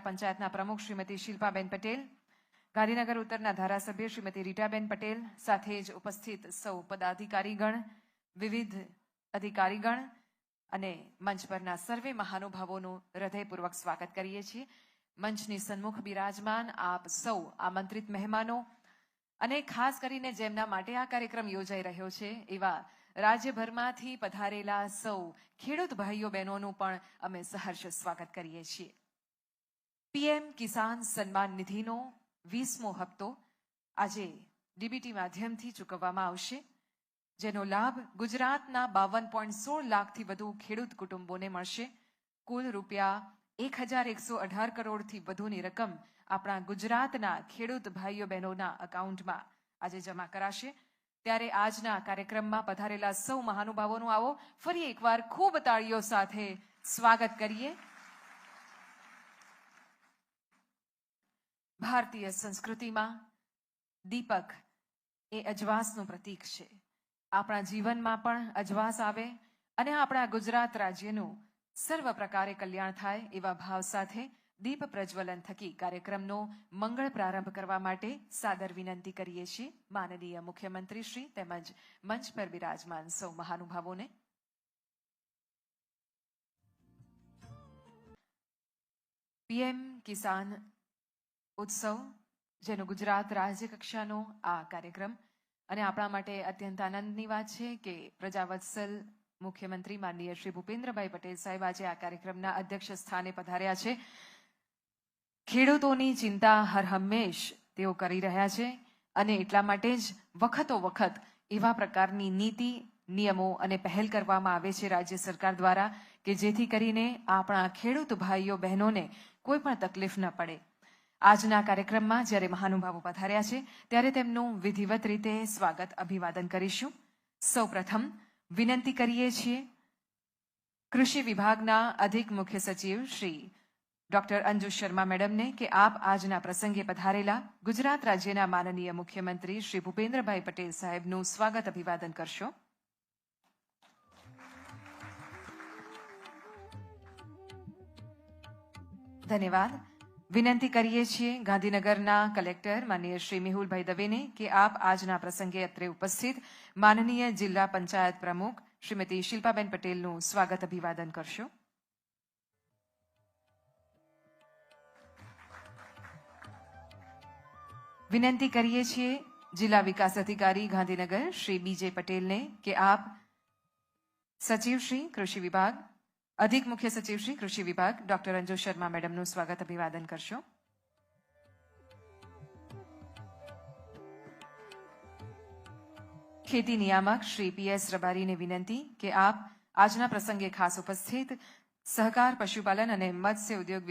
પંચાયતના પ્રમુખ શ્રીમતી શિલ્પાબેન પટેલ, ગાંધીનગર ઉત્તરના ધારાસભ્ય શ્રીમતી રીટાબેન પટેલ, સાથે જ ઉપસ્થિત સૌ પદાધિકારીગણ, વિવિધ અધિકારીગણ અને મંચ પરના સર્વે મહાનુભાવોનું હૃદયપૂર્વક સ્વાગત કરીએ છીએ. મંચની સન્મુખ બિરાજમાન આપ સૌ આમંત્રિત મહેમાનો અને ખાસ કરીને જેમના માટે આ કાર્યક્રમ યોજાઈ રહ્યો છે, એવા રાજ્યભરમાંથી પધારેલા સૌ ખેડૂત ભાઈઓ બહેનોનું પણ અમે સહર્ષ સ્વાગત કરીએ છીએ. પીએમ કિસાન સન્માન નિધિનો વીસમો હપ્તો આજે ડીબીટી માધ્યમથી ચૂકવવામાં આવશે, જેનો લાભ ગુજરાતના બાવન પોઈન્ટ સોળ લાખથી વધુ ખેડૂત કુટુંબોને મળશે. કુલ રૂપિયા એક હજાર એકસો અઢાર કરોડથી વધુની રકમ આપણા ગુજરાતના ખેડૂત ભાઈઓ બહેનોના અકાઉન્ટમાં આજે જમા કરાશે. ત્યારે આજના કાર્યક્રમમાં પધારેલા સૌ મહાનુભાવોનું આવો ફરી એકવાર ખૂબ તાળીઓ સાથે સ્વાગત કરીએ. ભારતીય સંસ્કૃતિમાં દીપક એ અજવાસનું પ્રતીક છે. આપણા જીવનમાં પણ અજવાસ આવે અને આપણા ગુજરાત રાજ્યનું સર્વ પ્રકારે કલ્યાણ થાય એવા ભાવ સાથે દીપ પ્રજ્વલન થકી કાર્યક્રમનો મંગળ પ્રારંભ કરવા માટે સાદર વિનંતી કરીએ છીએ. માનનીય મુખ્યમંત્રી શ્રી તેમજ મંચ પર બિરાજમાન સૌ મહાનુભાવોને. પીએમ કિસાન ઉત્સવ, જેનો ગુજરાત રાજ્ય કક્ષાનો આ કાર્યક્રમ. અને આપણા માટે અત્યંત આનંદની વાત છે કે પ્રજાવત્સલ મુખ્યમંત્રી માનનીય શ્રી ભૂપેન્દ્રભાઈ પટેલ સાહેબ આજે આ કાર્યક્રમના અધ્યક્ષ સ્થાને પધાર્યા છે. ખેડૂતોની ચિંતા હર હંમેશ તેઓ કરી રહ્યા છે અને એટલા માટે જ વખતો વખત એવા પ્રકારની નીતિ, નિયમો અને પહેલ કરવામાં આવે છે રાજ્ય સરકાર દ્વારા કે જેથી કરીને આપણા ખેડૂત ભાઈઓ બહેનોને કોઈ પણ તકલીફ ન પડે. આજના કાર્યક્રમમાં જ્યારે મહાનુભાવો પધાર્યા છે, ત્યારે તેમનું વિધિવત રીતે સ્વાગત અભિવાદન કરીશું. સૌપ્રથમ વિનંતી કરીએ છીએ કૃષિ વિભાગના અધિક મુખ્ય સચિવ શ્રી ડોક્ટર અંજુ શર્મા મેડમને કે આપ આજના પ્રસંગે પધારેલા ગુજરાત રાજ્યના માનનીય મુખ્યમંત્રી શ્રી ભૂપેન્દ્રભાઈ પટેલ સાહેબનું સ્વાગત અભિવાદન કરશો. ધન્યવાદ. વિનંતી કરીએ છીએ ગાંધીનગરના કલેક્ટર માનનીય શ્રી મેહુલભાઈ દવેને કે આપ આજના પ્રસંગે અત્રે ઉપસ્થિત માનનીય જિલ્લા પંચાયત પ્રમુખ શ્રીમતી શિલ્પાબેન પટેલનું સ્વાગત અભિવાદન કરશો. વિનંતી કરીએ છીએ જિલ્લા વિકાસ અધિકારી ગાંધીનગર શ્રી બીજે પટેલને કે આપ સચિવ શ્રી કૃષિ વિભાગ અધિક મુખ્ય સચિવ શ્રી કૃષિ વિભાગ, ડોક્ટર અંજુ શર્મા મેડમનું સ્વાગત અભિવાદન કરશો. ખેતી નિયામક શ્રી પીએસ રબારીને વિનંતી કે આપ આજના પ્રસંગે ખાસ ઉપસ્થિત સહકાર, પશુપાલન અને મત્સ્ય ઉદ્યોગ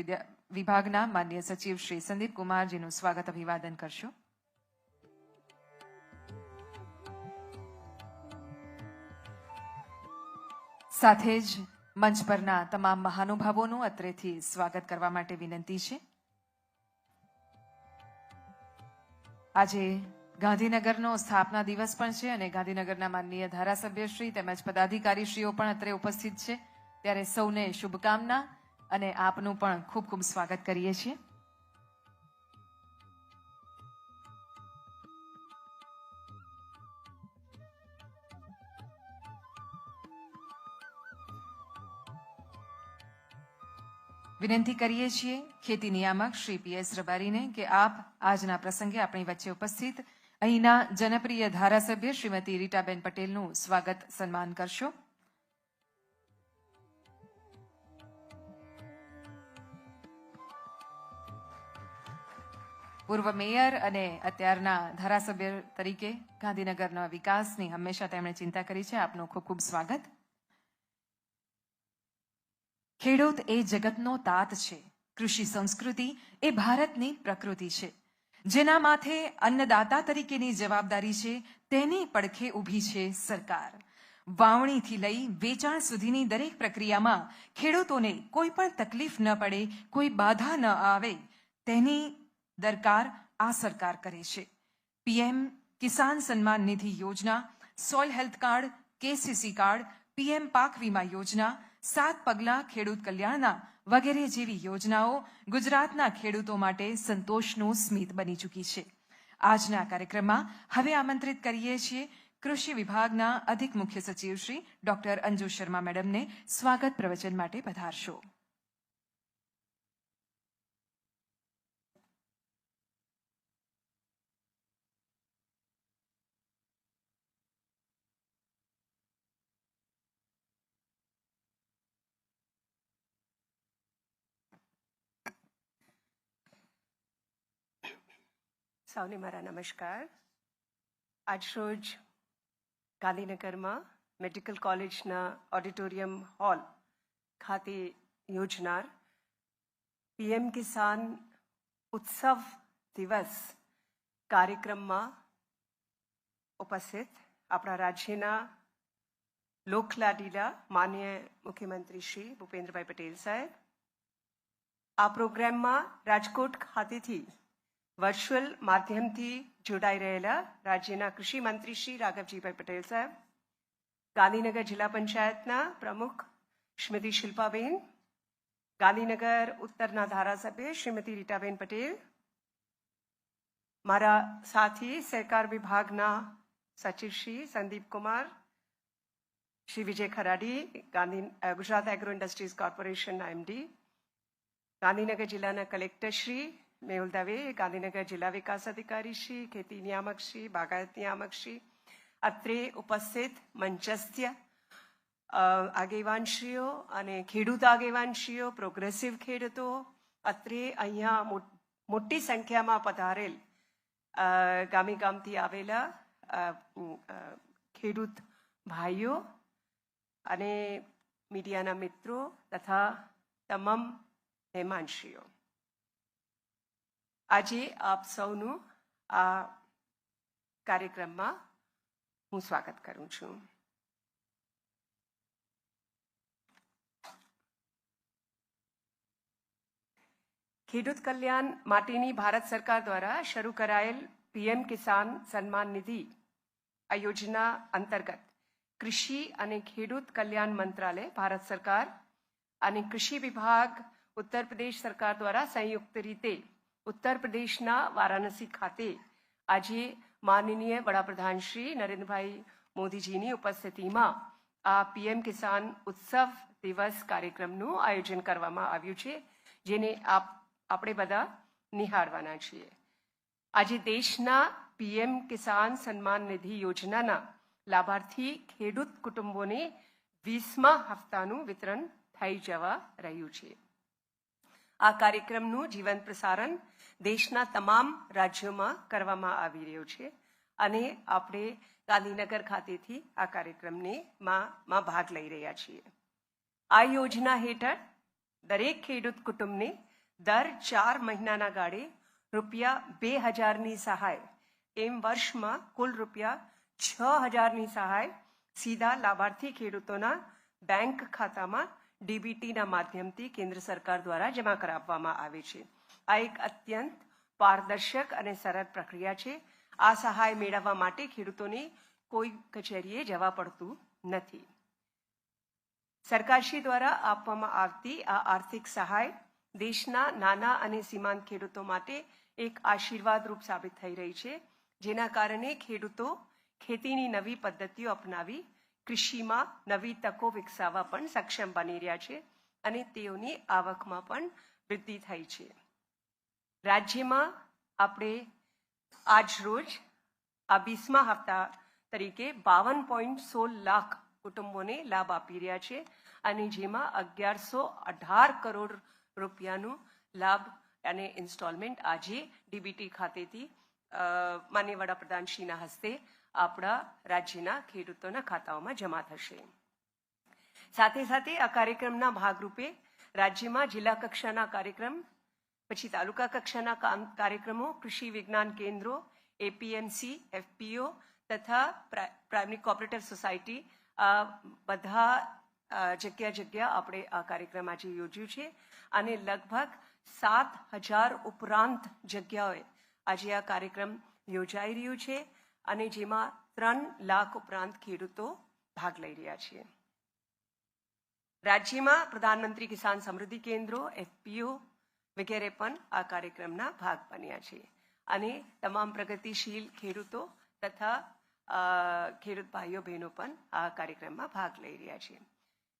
વિભાગના માન્ય સચિવ શ્રી સંદીપ કુમારજીનું સ્વાગત અભિવાદન કરશો. સાથે જ મંચ પરના તમામ મહાનુભાવોનું અત્રેથી સ્વાગત કરવા માટે વિનંતી છે. આજે ગાંધીનગરનો સ્થાપના દિવસ પણ છે અને ગાંધીનગરના માનનીય ધારાસભ્યશ્રી તેમજ પદાધિકારીશ્રીઓ પણ અત્રે ઉપસ્થિત છે. ત્યારે સૌને શુભકામના અને આપનું પણ ખૂબ ખૂબ સ્વાગત કરીએ છીએ. વિનંતી કરીએ છીએ ખેતી નિયામક શ્રી પીએસ રબારીને કે આપ આજના પ્રસંગે આપણી વચ્ચે ઉપસ્થિત અહીંના જનપ્રિય ધારાસભ્ય શ્રીમતી રીટાબેન પટેલનું સ્વાગત સન્માન કરશો. પૂર્વ મેયર અને અત્યારના ધારાસભ્ય તરીકે ગાંધીનગરના વિકાસની હંમેશા તેમણે ચિંતા કરી છે. આપનું ખૂબ ખૂબ સ્વાગત. ખેડૂત એ જગતનો તાત છે. કૃષિ સંસ્કૃતિ એ ભારતની પ્રકૃતિ છે. જેના માથે અન્નદાતા તરીકેની જવાબદારી છે, તેની પડખે ઊભી છે સરકાર. વાવણીથી લઈ વેચાણ સુધીની દરેક પ્રક્રિયામાં ખેડૂતોને કોઈ પણ તકલીફ ન પડે, કોઈ બાધા ન આવે, તેની દરકાર આ સરકાર કરે છે. PM Kisan Samman Nidhi Yojana, soil health card, KCC card, PM પાક વીમા યોજના સાત પગલાં ખેડૂત કલ્યાણના વગેરે જેવી યોજનાઓ ગુજરાતના ખેડૂતો માટે સંતોષનું સ્મિત બની ચૂકી છે. આજના કાર્યક્રમમાં હવે આમંત્રિત કરીએ છીએ કૃષિ વિભાગના અધિક મુખ્ય સચિવ શ્રી ડોક્ટર અંજુ શર્મા મેડમને સ્વાગત પ્રવચન માટે પધારશો. સૌને મારા નમસ્કાર આજરોજ ગાંધીનગરમાં મેડિકલ કોલેજના ઓડિટોરિયમ હોલ ખાતે યોજનાર પીએમ કિસાન ઉત્સવ દિવસ કાર્યક્રમમાં ઉપસ્થિત આપણા રાજ્યના લોકલાડીલા માન્ય મુખ્યમંત્રી શ્રી ભૂપેન્દ્રભાઈ પટેલ સાહેબ આ પ્રોગ્રામમાં રાજકોટ ખાતેથી વર્ચ્યુઅલ માધ્યમથી જોડાઈ રહેલા રાજ્યના કૃષિ મંત્રી શ્રી રાઘવજીભાઈ પટેલ સાહેબ, ગાંધીનગર જિલ્લા પંચાયતના પ્રમુખ શ્રીમતી શિલ્પાબેન, ગાંધીનગર ઉત્તરના ધારાસભ્ય શ્રીમતી રીટાબેન પટેલ, મારા સાથી સહકાર વિભાગના સચિવ શ્રી સંદીપ કુમાર, શ્રી વિજય ખરાડી, ગાંધી ગુજરાત એગ્રો ઇન્ડસ્ટ્રીઝ કોર્પોરેશનના એમડી ગાંધીનગર જિલ્લાના કલેક્ટર શ્રી મેહુલ દવે ગાંધીનગર જિલ્લા વિકાસ અધિકારી શ્રી, ખેતી નિયામક શ્રી, બાગાયત નિયામક શ્રી, અત્રે ઉપસ્થિત મંચસ્થ્ય આગેવાનશ્રીઓ અને ખેડૂત આગેવાનશ્રીઓ, પ્રોગ્રેસિવ ખેડૂતો, અત્રે અહીંયા મોટી સંખ્યામાં પધારેલ ગામે ગામથી આવેલા ખેડૂત ભાઈઓ અને મીડિયાના મિત્રો તથા તમામ મહેમાનશ્રીઓ. આજે આપ સૌનું આ કાર્યક્રમમાં હું સ્વાગત કરું છું. ખેડૂત કલ્યાણ માટેની ભારત સરકાર દ્વારા શરૂ કરાયેલ પીએમ કિસાન સન્માન નિધિ આ યોજના અંતર્ગત કૃષિ અને ખેડૂત કલ્યાણ મંત્રાલય, ભારત સરકાર અને કૃષિ વિભાગ, ઉત્તર પ્રદેશ સરકાર દ્વારા સંયુક્ત રીતે ઉત્તર પ્રદેશના વારાણસી ખાતે આજે માનનીય વડાપ્રધાન શ્રી નરેન્દ્રભાઈ મોદીજીની ઉપસ્થિતિમાં આ પીએમ કિસાન ઉત્સવ દિવસ કાર્યક્રમનું આયોજન કરવામાં આવ્યું છે, જેને આપ, આપણે બધા નિહાળવાના છીએ. આજે દેશના પીએમ કિસાન સન્માન નિધિ યોજનાના લાભાર્થી ખેડૂત કુટુંબોને વીસમા હપ્તાનું વિતરણ થઈ જવા રહ્યું છે. આ કાર્યક્રમનું જીવંત પ્રસારણ દેશના તમામ રાજ્યોમાં કરવામાં આવી રહ્યો છે અને આપણે ગાંધીનગર ખાતેથી આ કાર્યક્રમને માં ભાગ લઈ રહ્યા છીએ. આ યોજના હેઠળ દરેક ખેડૂત કુટુંબને દર ચાર મહિનાના ગાળે રૂપિયા બે હજારની સહાય, એમ વર્ષમાં કુલ રૂપિયા છ હજારની સહાય સીધા લાભાર્થી ખેડૂતોના બેંક ખાતામાં ડીબીટીના માધ્યમથી કેન્દ્ર સરકાર દ્વારા જમા કરાવવામાં આવે છે. આ એક અત્યંત પારદર્શક અને સરળ પ્રક્રિયા છે. આ સહાય મેળવવા માટે ખેડૂતોને કોઈ કચેરીએ જવા પડતું નથી. સરકારશ્રી દ્વારા આપવામાં આવતી આ આર્થિક સહાય દેશના નાના અને સીમાંત ખેડૂતો માટે એક આશીર્વાદરૂપ સાબિત થઈ રહી છે, જેના કારણે ખેડૂતો ખેતીની નવી પદ્ધતિઓ અપનાવી, કૃષિમાં નવી તકો વિકસાવવા પણ સક્ષમ બની રહ્યા છે અને તેઓની આવકમાં પણ વૃદ્ધિ થઈ છે. રાજ્યમાં આપણે આજ રોજ આ વીસમા હપ્તા તરીકે બાવન પોઈન્ટ સોળ લાખ કુટુંબોને લાભ આપી રહ્યા છે અને જેમાં અગિયારસો અઢાર કરોડ રૂપિયાનું લાભ અને ઇન્સ્ટોલમેન્ટ આજે ડીબીટી ખાતેથી માન્ય વડાપ્રધાનશ્રીના હસ્તે આપણા રાજ્યના ખેડૂતોના ખાતાઓમાં જમા થશે. સાથે સાથે આ કાર્યક્રમના ભાગરૂપે રાજ્યમાં જિલ્લા કક્ષાના કાર્યક્રમ પછી તાલુકા કક્ષાના કાર્યક્રમો, કૃષિ વિજ્ઞાન કેન્દ્રો એપીએમસી એફપીઓ તથા પ્રાઇમરી કોઓપરેટિવ સોસાયટી બધા જગ્યા જગ્યા આપણે આ કાર્યક્રમ આજે યોજ્યું છે. અને લગભગ સાત હજાર ઉપરાંત જગ્યાઓએ આજે આ કાર્યક્રમ યોજાઈ રહ્યું છે અને જેમાં ત્રણ લાખ ઉપરાંત ખેડૂતો ભાગ લઈ રહ્યા છે રાજ્યમાં પ્રધાનમંત્રી કિસાન સમૃદ્ધિ કેન્દ્રો એફપીઓ વગેરે પણ આ કાર્યક્રમના ભાગ બન્યા છે. અને તમામ પ્રગતિશીલ ખેડૂતો તથા ખેડૂત ભાઈઓ, બહેનો પણ આ કાર્યક્રમમાં ભાગ લઈ રહ્યા છે.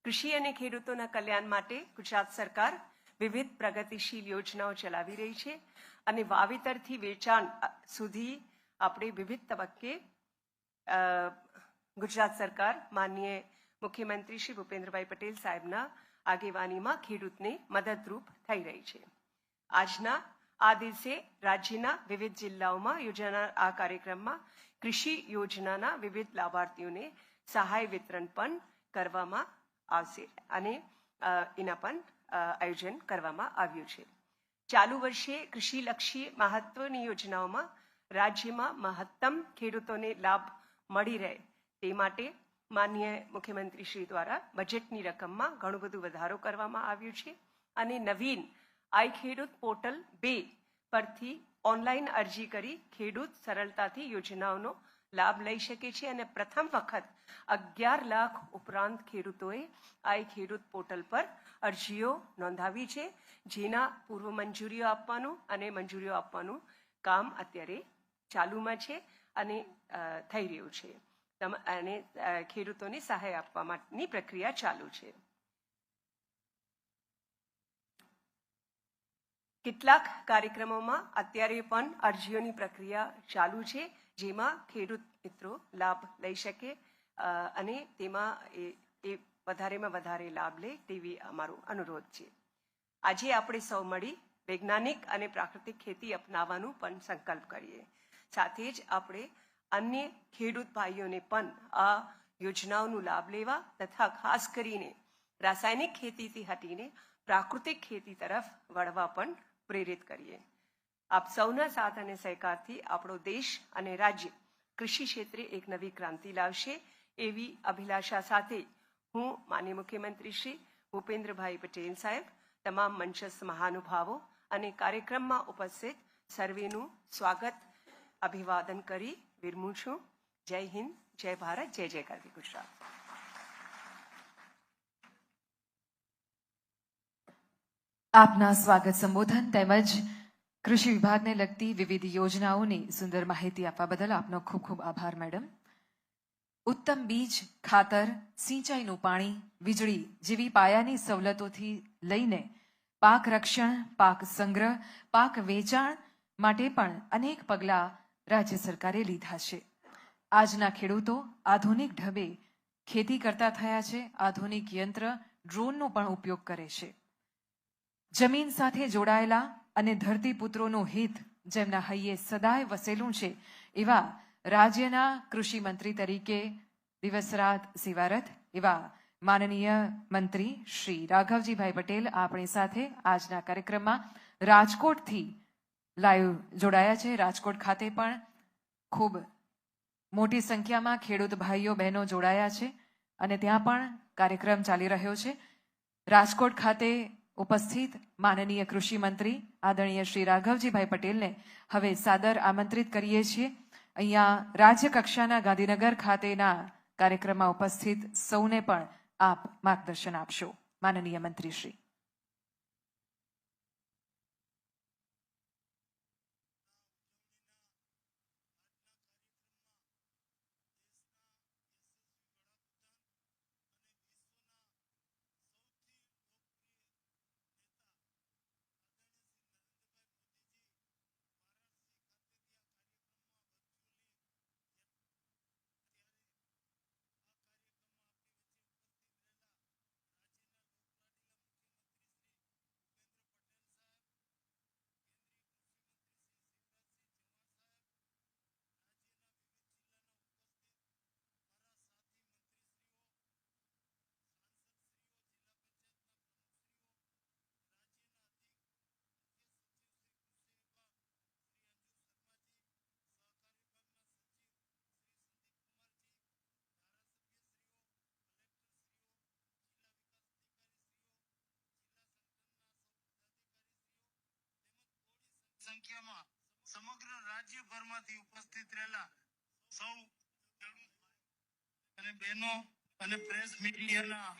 કૃષિ અને ખેડૂતોના કલ્યાણ માટે ગુજરાત સરકાર વિવિધ પ્રગતિશીલ યોજનાઓ ચલાવી રહી છે અને વાવેતરથી વેચાણ સુધી આપણે વિવિધ તબક્કે ગુજરાત સરકાર, માનનીય મુખ્યમંત્રી શ્રી ભૂપેન્દ્રભાઈ પટેલ સાહેબના આગેવાનીમાં ખેડૂતને મદદરૂપ થઈ રહી છે. આજના આ દિવસે રાજ્યના વિવિધ જિલ્લાઓમાં યોજાનાર આ કાર્યક્રમમાં કૃષિ યોજનાના વિવિધ લાભાર્થીઓને સહાય વિતરણ પણ કરવામાં આવશે અને એના પણ આયોજન કરવામાં આવ્યું છે. ચાલુ વર્ષે કૃષિલક્ષી મહત્વની યોજનાઓમાં રાજ્યમાં મહત્તમ ખેડૂતોને લાભ મળી રહે તે માટે માનનીય મુખ્યમંત્રી શ્રી દ્વારા બજેટની રકમમાં ઘણું બધું વધારો કરવામાં આવ્યું છે અને નવીન આઈ ખેડૂત પોર્ટલ બે પરથી ઓનલાઈન અરજી કરી ખેડૂત સરળતાથી યોજનાઓનો લાભ લઈ શકે છે અને પ્રથમ વખત અગિયાર લાખ ઉપરાંત ખેડૂતોએ આઈ ખેડૂત પોર્ટલ પર અરજીઓ નોંધાવી છે, જેના પૂર્વ મંજૂરીઓ આપવાનું અને મંજૂરીઓ આપવાનું કામ અત્યારે ચાલુમાં છે અને થઈ રહ્યું છે. અને ખેડૂતોને સહાય આપવા માટેની પ્રક્રિયા ચાલુ છે. કેટલાક કાર્યક્રમોમાં અત્યારે પણ અરજીઓની પ્રક્રિયા ચાલુ છે, જેમાં ખેડૂત મિત્રો લાભ લઈ શકે અને તેમાં એ વધારેમાં વધારે લાભ લે તેવી અમારો અનુરોધ છે. આજે આપણે સૌ મળી વૈજ્ઞાનિક અને પ્રાકૃતિક ખેતી અપનાવવાનું પણ સંકલ્પ કરીએ. સાથે જ આપણે અન્ય ખેડૂત ભાઈઓને પણ આ યોજનાઓનો લાભ લેવા તથા ખાસ કરીને રાસાયણિક ખેતીથી હટીને પ્રાકૃતિક ખેતી તરફ વળવા પણ પ્રેરિત કરીએ. આપ સૌના સાથ અને સહકારથી આપણો દેશ અને રાજ્ય કૃષિ ક્ષેત્રે એક નવી ક્રાંતિ લાવશે એવી અભિલાષા સાથે હું માન્ય મુખ્યમંત્રી શ્રી ભૂપેન્દ્રભાઈ પટેલ સાહેબ, તમામ મંચસ્થ મહાનુભાવો અને કાર્યક્રમમાં ઉપસ્થિત સર્વેનું સ્વાગત, અભિવાદન કરી વિરમું છું. જય હિન્દ, જય ભારત, જય જય કરવી ગુજરાત. આપના સ્વાગત સંબોધન તેમજ કૃષિ વિભાગને લગતી વિવિધ યોજનાઓની સુંદર માહિતી આપવા બદલ આપનો ખૂબ ખૂબ આભાર, મેડમ. ઉત્તમ બીજ, ખાતર, સિંચાઈનું પાણી, વીજળી જેવી પાયાની સવલતોથી લઈને પાક રક્ષણ, પાક સંગ્રહ, પાક વેચાણ માટે પણ અનેક પગલાં રાજ્ય સરકારે લીધા છે. આજના ખેડૂતો આધુનિક ઢબે ખેતી કરતા થયા છે. આધુનિક યંત્ર ડ્રોનનો પણ ઉપયોગ કરે છે. જમીન સાથે જોડાયેલા અને ધરતીપુત્રોનું હિત જેમના હૈયે સદાય વસેલું છે, એવા રાજ્યના કૃષિ મંત્રી તરીકે દિવસ રાત સેવારત, એવા માનનીય મંત્રી શ્રી રાઘવજીભાઈ પટેલ આપણી સાથે આજના કાર્યક્રમમાં રાજકોટથી લાઈવ જોડાયા છે. રાજકોટ ખાતે પણ ખૂબ મોટી સંખ્યામાં ખેડૂત ભાઈઓ, બહેનો જોડાયા છે અને ત્યાં પણ કાર્યક્રમ ચાલી રહ્યો છે. રાજકોટ ખાતે ઉપસ્થિત માનનીય કૃષિ મંત્રી આદરણીય શ્રી રાઘવજીભાઈ પટેલને હવે સાદર આમંત્રિત કરીએ છીએ. અહીંયા રાજ્ય કક્ષાના ગાંધીનગર ખાતેના કાર્યક્રમમાં ઉપસ્થિત સૌને પણ આપ માર્ગદર્શન આપશો. માનનીય મંત્રી સંખ્યામાં સમગ્ર રાજ્યભરમાંથી ઉપસ્થિત રહેલા સૌ અને બહેનો અને પ્રેસ મીડિયાના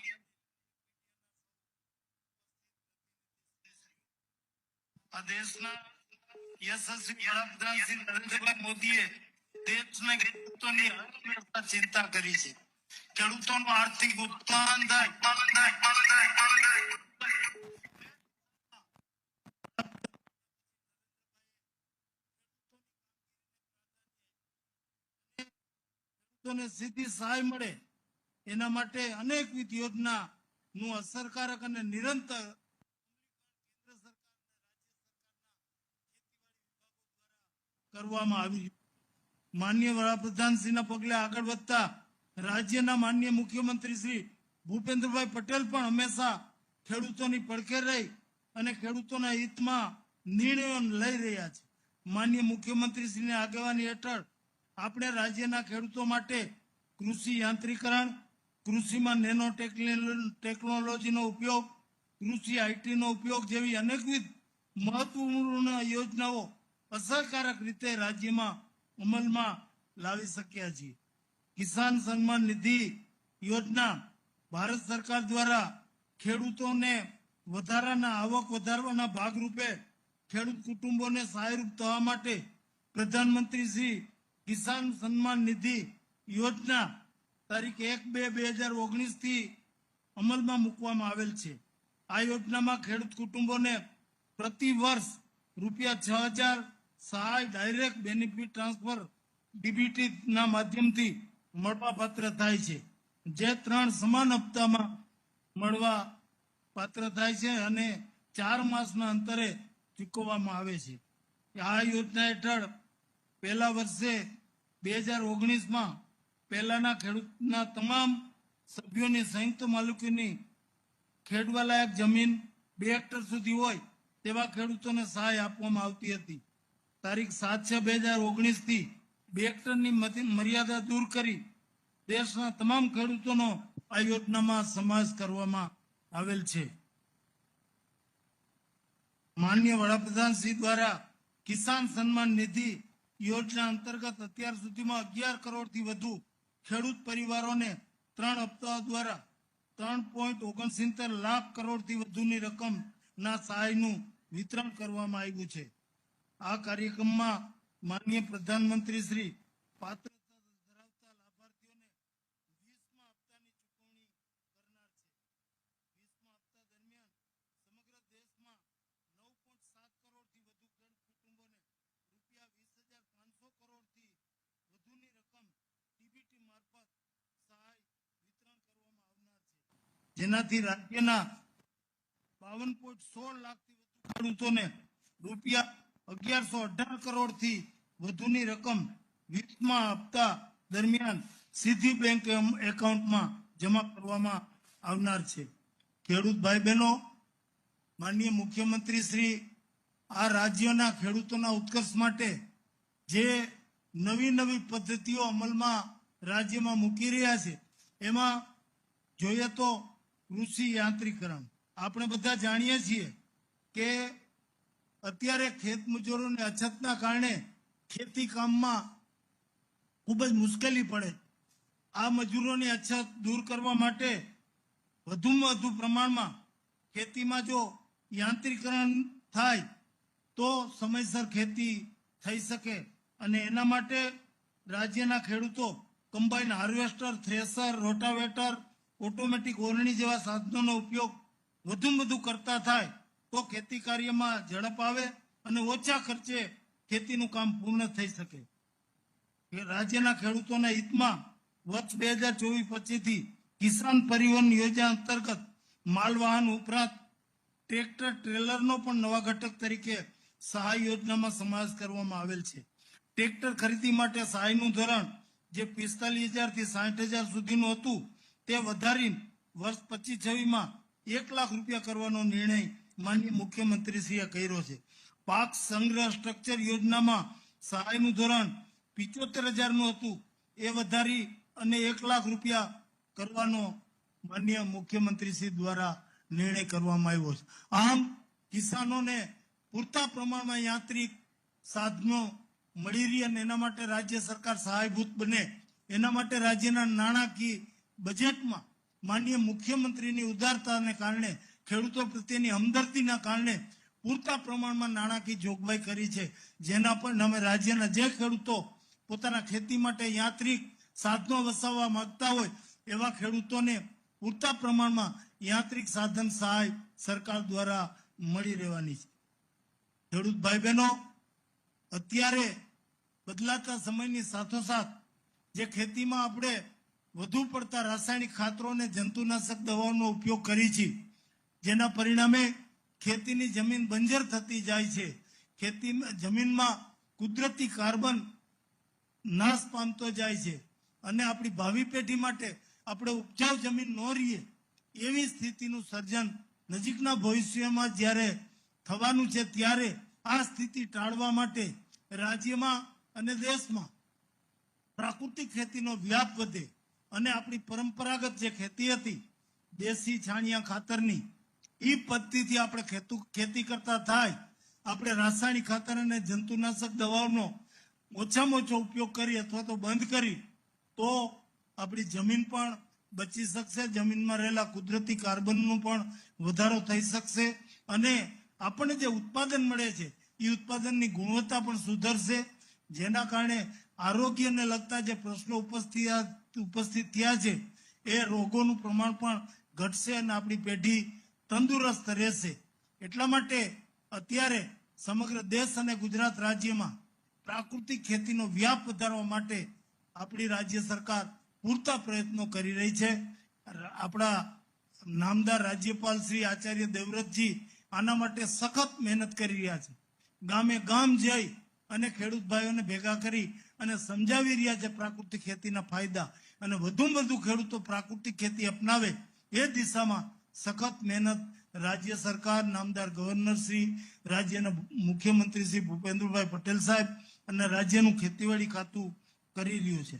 આ દેશના યશસ્વી વડાપ્રધાન શ્રી નરેન્દ્રભાઈ મોદીએ દેશના ખેડૂતોની ચિંતા કરી છે. ખેડૂતોનું આર્થિક ઉત્પાદન થાય. ખેડૂતોને સીધી સહાય મળે, એના માટે અનેકવિધ યોજના નું અસરકારક અને નિરંતર કરવામાં આવી. માન્ય વડાપ્રધાનશ્રીના પગલે આગળ વધતા રાજ્યના માન્ય મુખ્યમંત્રી શ્રી ભૂપેન્દ્રભાઈ પટેલ પણ હંમેશા ખેડૂતોની પડખે રહી અને ખેડૂતોના હિતમાં નિર્ણયો લઈ રહ્યા છે. માન્ય મુખ્યમંત્રી શ્રીની આગેવાની હેઠળ આપણે રાજ્યના ખેડૂતો માટે કૃષિ યાંત્રીકરણ, કૃષિમાં નેનો ટેકનોલોજીનો ઉપયોગ, કૃષિ આઈટીનો ઉપયોગ જેવી અનેકવિધ મહત્વપૂર્ણ યોજનાઓ અસરકારક રીતે રાજ્યમાં અમલમાં લાવી શક્યા છીએ. કિસાન સન્માન નિધિ યોજના ભારત સરકાર દ્વારા ખેડૂતોને વધારાના આવક વધારવાના ભાગરૂપે ખેડૂત કુટુંબોને સહાયરૂપ થવા માટે પ્રધાનમંત્રી શ્રી કિસાન સન્માન નિધિ યોજના તારીખ એક બે બે હજાર ઓગણીસથી અમલમાં મૂકવામાં આવેલ છે. આ યોજનામાં ખેડૂત કુટુંબોને પ્રતિ વર્ષ રૂપિયા છ હજાર સહાય ડાયરેક્ટ બેનિફિટ ટ્રાન્સફર ડીબીટી ના માધ્યમથી મળવાપાત્ર થાય છે. જે ત્રણ સમાન હપ્તામાં મળવા પાત્ર થાય છે અને ચાર માસના અંતરે ચૂકવવામાં આવે છે. આ યોજના હેઠળ પહેલા વર્ષે બે હજાર ઓગણીસમાં પહેલાના ખેડૂતના તમામ સભ્યોની સંયુક્ત માલિકીની ખેડવાલાયક જમીન બે હેક્ટર સુધી હોય તેવા ખેડૂતોને સહાય આપવામાં આવતી હતી. તારીખ સાત છ બે હજાર ઓગણીસથી બે હેક્ટરની મર્યાદા દૂર કરી દેશના તમામ ખેડૂતોનો આ યોજનામાં સમાવેશ કરવામાં આવેલ છે. માન્ય વડાપ્રધાન શ્રી દ્વારા કિસાન સન્માન નિધિ યોજના અંતર્ગત અત્યાર સુધીમાં અગિયાર કરોડથી વધુ ખેડૂત પરિવારોને ત્રણ હપ્તાઓ દ્વારા ત્રણ પોઈન્ટ ઓગણસિત્તેર લાખ કરોડથી વધુની રકમના સહાયનું વિતરણ કરવામાં આવ્યું છે. આ કાર્યક્રમમાં માનનીય પ્રધાનમંત્રી શ્રી પાત્રતા ધરાવતા લાભાર્થીઓને વીસમા હપ્તાની ચૂકવણી કરનાર છે વીસમા હપ્તા દરમિયાન સમગ્ર દેશમાં નવ પોઈન્ટ સાત કરોડથી વધુ ખેડૂત કુટુંબોને રૂપિયા વીસ હજાર પાંચસો કરોડથી વધુની રકમ ડીબીટી મારફત સહાય વિતરણ કરવામાં આવનાર છે જેનાથી રાજ્યના બાવન પોઈન્ટ સોળ લાખથી વધુ ખેડૂતોને રૂપિયા અગિયારસો અઢાર કરોડથી વધુની રકમ વીસમાં હપ્તા દરમિયાન સીધી બેંક એકાઉન્ટમાં જમા કરવામાં આવનાર છે. ખેડૂત ભાઈ બહેનો માનનીય મુખ્યમંત્રી શ્રી, આ રાજ્યના ખેડૂતોના ઉત્કર્ષ માટે જે નવી નવી પદ્ધતિઓ અમલમાં રાજ્યમાં મૂકી રહ્યા છે, એમાં જોઈએ તો કૃષિ યાંત્રીકરણ. આપણે બધા જાણીએ છીએ કે અત્યારે ખેત મજૂરોને અછતના કારણે ખેતી કામમાં ખૂબ જ મુશ્કેલી પડે. આ મજૂરોની અછત દૂર કરવા માટે વધુમાં વધુ પ્રમાણમાં ખેતીમાં જો યાંત્રિકરણ થાય તો સમયસર ખેતી થઈ શકે અને એના માટે રાજ્યના ખેડૂતો combine harvester thresher rotavator automatic ઓરણી જેવા સાધનોનો ઉપયોગ વધુમાં વધુ કરતા થાય તો ખેતી કાર્યમાં ઝડપ આવે અને ઓછા ખર્ચે ખેતીનું કામ પૂર્ણ થઈ શકે. રાજ્યના ખેડૂતોના હિતમાં વર્ષ બે હજાર ચોવીસ પછીથી કિસાન પરિવહન યોજના અંતર્ગત માલવાહન ઉપરાંત ટ્રેક્ટર, ટ્રેલરનો પણ નવા ઘટક તરીકે સહાય યોજનામાં સમાવેશ કરવામાં આવેલ છે. ટ્રેક્ટર ખરીદી માટે સહાયનું ધોરણ જે પિસ્તાલીસ હજારથી સાઠ હજાર સુધીનું હતું તે વધારીને વર્ષ પચીસ છવ્વીસમાં એક લાખ રૂપિયા કરવાનો નિર્ણય માનનીય મુખ્યમંત્રીશ્રીએ કર્યો છે. પાક સંગ્રહ સ્ટ્રક્ચર યોજનામાં સહાયનું ધોરણ પિચોતેર હજારનું હતું. એ વધારી અને એક લાખ રૂપિયા કરવાનો માન્ય મુખ્યમંત્રીશ્રી દ્વારા નિર્ણય કરવામાં આવ્યો છે. આમ કિસાનોને પૂરતા પ્રમાણમાં યાંત્રિક સાધનો મળી રહી અને એના માટે રાજ્ય સરકાર સહાયભૂત બને. એના માટે રાજ્યના નાણાકીય બજેટમાં માનનીય મુખ્યમંત્રીની ઉદારતાને કારણે, ખેડૂતો પ્રત્યેની હમદર્દીના કારણે પૂરતા પ્રમાણમાં નાણાકીય જોગવાઈ કરી છે, જેના પર અમે રાજ્યના જે ખેડૂતો પોતાના ખેતી માટે યાંત્રિક સાધનો વસાવવા માંગતા હોય, એવા ખેડૂતોને પૂરતા પ્રમાણમાં યાંત્રિક સાધન સહાય સરકાર દ્વારા મળી રહેવાની છે. ખેડૂત ભાઈ બહેનો અત્યારે બદલાતા સમયની સાથોસાથ જે ખેતીમાં આપણે વધુ પડતા રાસાયણિક ખાતરો અને જંતુનાશક દવાઓનો ઉપયોગ કરી છે. જેના પરિણામે ખેતીની જમીન બંજર થતી જાય છે. ખેતી જમીનમાં કુદરતી કાર્બન નાશ પામતો જાય છે. અને આપણી ભાવિ પેઢી માટે આપણે ઉપજાઉ જમીન ન રહીએ એવી સ્થિતિનું સર્જન નજીકના ભવિષ્યમાં જ્યારે થવાનું છે ત્યારે આ સ્થિતિ ટાળવા માટે રાજ્યમાં અને દેશમાં પ્રાકૃતિક ખેતીનો વ્યાપ વધે. અને આપણી પરંપરાગત જે ખેતી હતી, દેશી છાણિયા ખાતરની એ પદ્ધતિથી આપણે ખેતુ, ખેતી કરતા થાય. આપણે રાસાયણિક ખાતર અને જંતુનાશક દવાઓનો ઓછામાં ઓછો ઉપયોગ કરી અથવા તો બંધ કરી, તો આપણી જમીન પણ બચી શકશે. જમીનમાં રહેલા કુદરતી કાર્બનનો પણ વધારો થઈ શકશે અને આપણને જે ઉત્પાદન મળે છે એ ઉત્પાદનની ગુણવત્તા પણ સુધરશે. જેના કારણે આરોગ્યને લગતા જે પ્રશ્નો ઉપસ્થિત ઉપસ્થિત થયા છે, એ રોગોનું પ્રમાણ પણ ઘટશે અને આપણી પેઢી તંદુરસ્ત રહેશે. એટલા માટે અત્યારે સમગ્ર દેશ અને ગુજરાત રાજ્યમાં પ્રાકૃતિક ખેતીનો વ્યાપ વધારવા માટે આપણી રાજ્ય સરકાર પૂરતા પ્રયત્નો કરી રહી છે. આપણા નામદાર રાજ્યપાલ શ્રી આચાર્ય દેવવ્રતજી આના માટે સખત મહેનત કરી રહ્યા છે. ગામે ગામ જઈ અને ખેડૂત ભાઈઓને ભેગા કરી અને સમજાવી રહ્યા છે પ્રાકૃતિક ખેતીના ફાયદા. અને વધુમાં વધુ ખેડૂતો પ્રાકૃતિક ખેતી અપનાવે એ દિશામાં સખત મહેનત રાજ્ય સરકાર, નામદાર ગવર્નર શ્રી, રાજ્યના મુખ્યમંત્રી શ્રી ભૂપેન્દ્રભાઈ પટેલ સાહેબ અને રાજ્યનું ખેતીવાડી ખાતું કરી રહ્યું છે.